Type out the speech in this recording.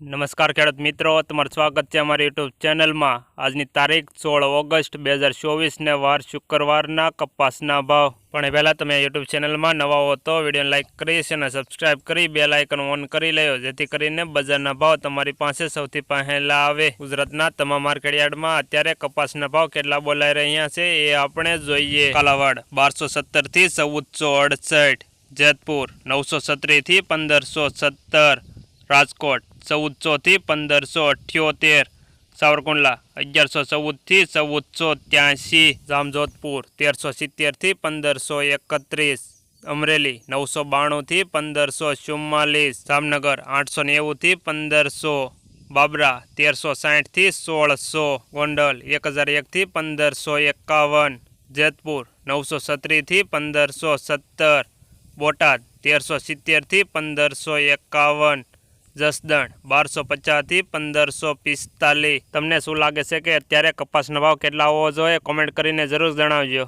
નમસ્કાર ખેડૂત મિત્રો, તમારું સ્વાગત છે અમારી યુટ્યુબ ચેનલમાં. આજની તારીખ સોળ ઓગસ્ટ બે હજાર ચોવીસને વાર શુક્રવારના કપાસના ભાવ. પણ પહેલાં તમે યુટ્યુબ ચેનલમાં નવા હો તો વિડીયોને લાઇક કરી અને સબસ્ક્રાઇબ કરી બે લાઇકન ઓન કરી લેજો જેથી કરીને બજારના ભાવ તમારી પાસે સૌથી પહેલા આવે. ગુજરાતના તમામ માર્કેટયાર્ડમાં અત્યારે કપાસના ભાવ કેટલા બોલાઈ રહ્યા છે એ આપણે જોઈએ. કાલાવાડ બારસો સત્તરથી ચૌદસો અડસઠ, જેતપુર નવસો સત્રીથી પંદરસો સત્તર રાજકોટ ચૌદસોથી પંદરસો અઠ્યોતેર, સાવરકુંડલા અગિયારસો ચૌદથી ચૌદસો ત્યાંસી જામજોધપુર તેરસો સિત્તેરથી પંદરસો એકત્રીસ, અમરેલી નવસો બાણુંથી પંદરસો ચુમ્માલીસ, જામનગર આઠસો નેવુંથી પંદરસો, બાબરા તેરસો સાઠથી સોળસો, ગોંડલ એક હજાર એકથી પંદરસો એકાવન, જેતપુર નવસો સત્રીથી પંદરસો સત્તર, બોટાદ તેરસો સિત્તેરથી પંદરસો એકાવન જસદણ બારસો પચાસથી પંદરસો પિસ્તાલીસ. તમને શું લાગે છે કે અત્યારે કપાસનો ભાવ કેટલા હોવો જોઈએ? કોમેન્ટ કરીને જરૂર જણાવજો.